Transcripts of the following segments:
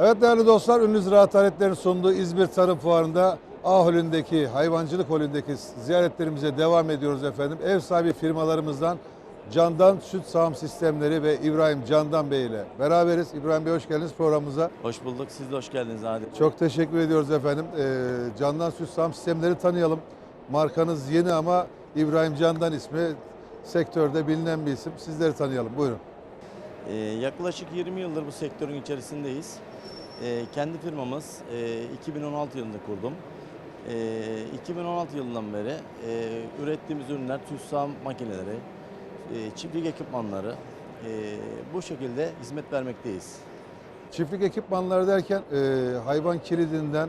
Evet değerli dostlar, ünlü ziraat aletlerin sunduğu İzmir Tarım Fuarı'nda A holündeki, hayvancılık holündeki ziyaretlerimize devam ediyoruz efendim. Ev sahibi firmalarımızdan Candan Süt Sağım Sistemleri ve İbrahim Candan Bey ile beraberiz. İbrahim Bey hoş geldiniz programımıza. Hoş bulduk. Siz de hoş geldiniz Adil. Çok teşekkür ediyoruz efendim. Ee, Candan Süt Sağım Sistemleri tanıyalım. Markanız yeni ama İbrahim Candan ismi sektörde bilinen bir isim. Sizleri tanıyalım. Buyurun. Ee, yaklaşık 20 yıldır bu sektörün içerisindeyiz. Ee, kendi firmamız e, 2016 yılında kurdum. Ee, 2016 yılından beri e, ürettiğimiz ürünler TÜSSAM makineleri, e, çiftlik ekipmanları e, bu şekilde hizmet vermekteyiz. Çiftlik ekipmanları derken e, hayvan kilidinden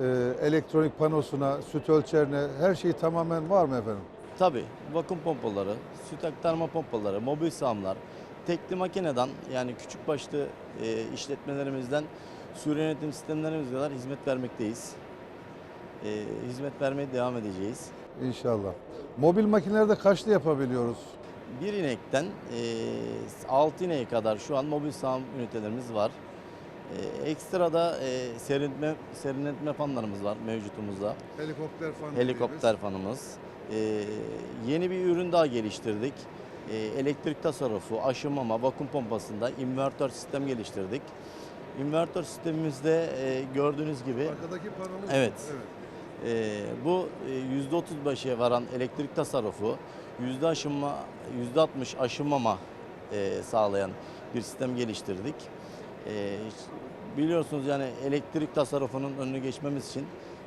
e, elektronik panosuna, süt ölçerine her şey tamamen var mı efendim? Tabii vakum pompaları, süt aktarma pompaları, mobil sağımlar, tekli makineden yani küçük başlı e, işletmelerimizden sürü yönetim sistemlerimize kadar hizmet vermekteyiz. E, hizmet vermeye devam edeceğiz. İnşallah. Mobil makinelerde kaçlı yapabiliyoruz? Bir inekten e, 6 ineğe kadar şu an mobil sağım ünitelerimiz var. E, ekstrada e, serinletme, serinletme fanlarımız var mevcutumuzda. Helikopter fan Helikopter fanımız. Ee, yeni bir ürün daha geliştirdik. Ee, elektrik tasarrufu, aşımama, vakum pompasında invertör sistem geliştirdik. İnvertör sistemimizde e, gördüğünüz gibi Arkadaki panomuz. Evet. e, bu e, %35'e varan elektrik tasarrufu, yüzde aşınma, %60 aşınmama e, sağlayan bir sistem geliştirdik. E, biliyorsunuz yani elektrik tasarrufunun önünü geçmemiz için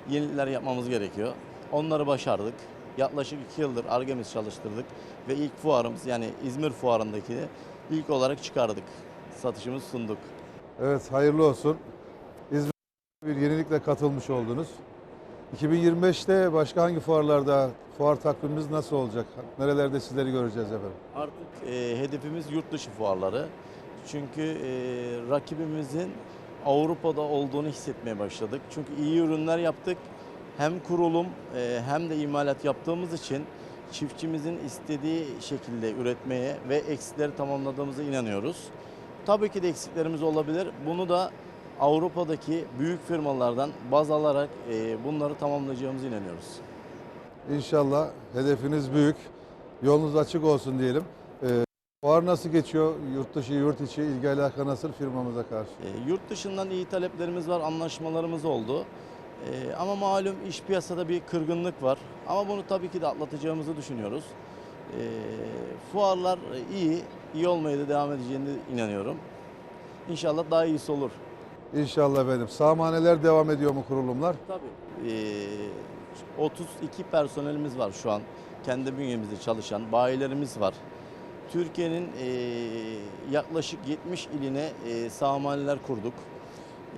yenilikler yapmamız gerekiyor. Onları başardık. Yaklaşık iki yıldır argemiz çalıştırdık ve ilk fuarımız yani İzmir fuarındaki ilk olarak çıkardık. Satışımızı sunduk. Evet, hayırlı olsun. İzmir bir yenilikle katılmış oldunuz. 2025'te başka hangi fuarlarda fuar takvimimiz nasıl olacak? Nerelerde sizleri göreceğiz efendim? Artık e, hedefimiz yurt dışı fuarları. Çünkü e, rakibimizin Avrupa'da olduğunu hissetmeye başladık. Çünkü iyi ürünler yaptık. Hem kurulum e, hem de imalat yaptığımız için çiftçimizin istediği şekilde üretmeye ve eksikleri tamamladığımıza inanıyoruz. Tabii ki de eksiklerimiz olabilir. Bunu da Avrupa'daki büyük firmalardan baz alarak e, bunları tamamlayacağımıza inanıyoruz. İnşallah hedefiniz büyük. Yolunuz açık olsun diyelim. Ee, fuar nasıl geçiyor? Yurt dışı, yurt içi ilgi alaka nasıl firmamıza karşı? E, yurt dışından iyi taleplerimiz var, anlaşmalarımız oldu. E, ama malum iş piyasada bir kırgınlık var. Ama bunu tabii ki de atlatacağımızı düşünüyoruz. E, fuarlar iyi, iyi olmaya da devam edeceğine inanıyorum. İnşallah daha iyisi olur. İnşallah efendim. Sağmaneler devam ediyor mu kurulumlar? Tabii. E, 32 personelimiz var şu an. Kendi bünyemizde çalışan bayilerimiz var. Türkiye'nin e, yaklaşık 70 iline e, sağmaneler kurduk.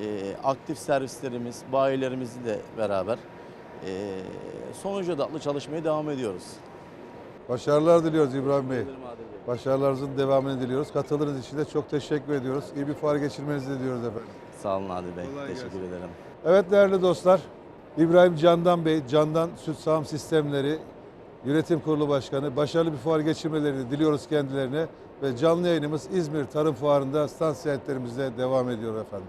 E, aktif servislerimiz, bayilerimizle de beraber e, sonuç odaklı çalışmaya devam ediyoruz. Başarılar diliyoruz İbrahim Bey. Başarılarınızın devamını diliyoruz. Katıldığınız için de çok teşekkür ediyoruz. İyi bir fuar geçirmenizi diliyoruz efendim. Sağ olun Adil Bey. Kolay Teşekkür gelsin. ederim. Evet değerli dostlar, İbrahim Candan Bey, Candan Süt Sağım Sistemleri Yönetim Kurulu Başkanı. Başarılı bir fuar geçirmelerini diliyoruz kendilerine. Ve canlı yayınımız İzmir Tarım Fuarı'nda stand ziyaretlerimizde devam ediyor efendim.